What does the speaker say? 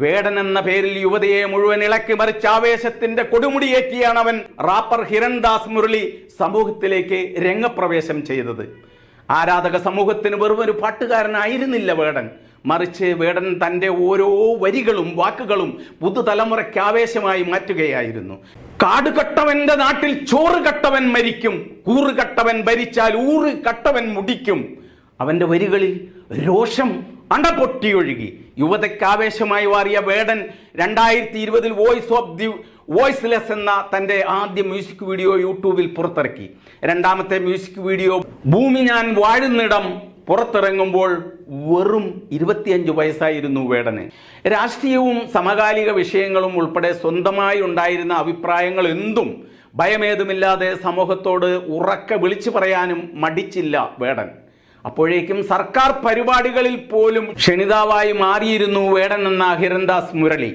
വേടൻ എന്ന പേരിൽ യുവതിയെ മുഴുവൻ ഇളക്കി മറിച്ച് ആവേശത്തിന്റെ കൊടുമുടിയേറ്റിയാണ് അവൻ റാപ്പർ ഹിരൺദാസ് മുരളി സമൂഹത്തിലേക്ക് രംഗപ്രവേശം ചെയ്തത്. ആരാധക സമൂഹത്തിന് വെറും ഒരു പാട്ടുകാരനായിരുന്നില്ല വേടൻ. മറിച്ച് വേടൻ തന്റെ ഓരോ വരികളും വാക്കുകളും പുതുതലമുറയ്ക്ക് ആവേശമായി മാറ്റുകയായിരുന്നു. കാടുകട്ടവന്റെ നാട്ടിൽ ചോറ് കട്ടവൻ മരിക്കും. കൂറ് കട്ടവൻ ഭരിച്ചാൽ ഊറ് കട്ടവൻ മുടിക്കും. അവന്റെ വരികളിൽ രോഷം അണപൊട്ടിയൊഴുകി. യുവതയ്ക്ക് ആവേശമായി മാറിയ വേടൻ രണ്ടായിരത്തി ഇരുപതിൽ വോയിസ് ഓഫ് ദി വോയിസ്ലെസ് എന്ന തന്റെ ആദ്യ മ്യൂസിക് വീഡിയോ യൂട്യൂബിൽ പുറത്തിറക്കി. രണ്ടാമത്തെ മ്യൂസിക് വീഡിയോ ഭൂമി ഞാൻ വാഴുന്നിടം പുറത്തിറങ്ങുമ്പോൾ വെറും ഇരുപത്തിയഞ്ച് വയസ്സായിരുന്നു വേടന്. രാഷ്ട്രീയവും സമകാലിക വിഷയങ്ങളും ഉൾപ്പെടെ സ്വന്തമായി ഉണ്ടായിരുന്ന അഭിപ്രായങ്ങൾ എന്തും ഭയമേതുമില്ലാതെ സമൂഹത്തോട് ഉറക്കെ വിളിച്ചു പറയാനും മടിച്ചില്ല വേടൻ. അപ്പോഴേക്കും സർക്കാർ പരിപാടികളിൽ പോലും ക്ഷണിതാവായി മാറിയിരുന്നു വേടൻ എന്ന ഹിരൺദാസ് മുരളി.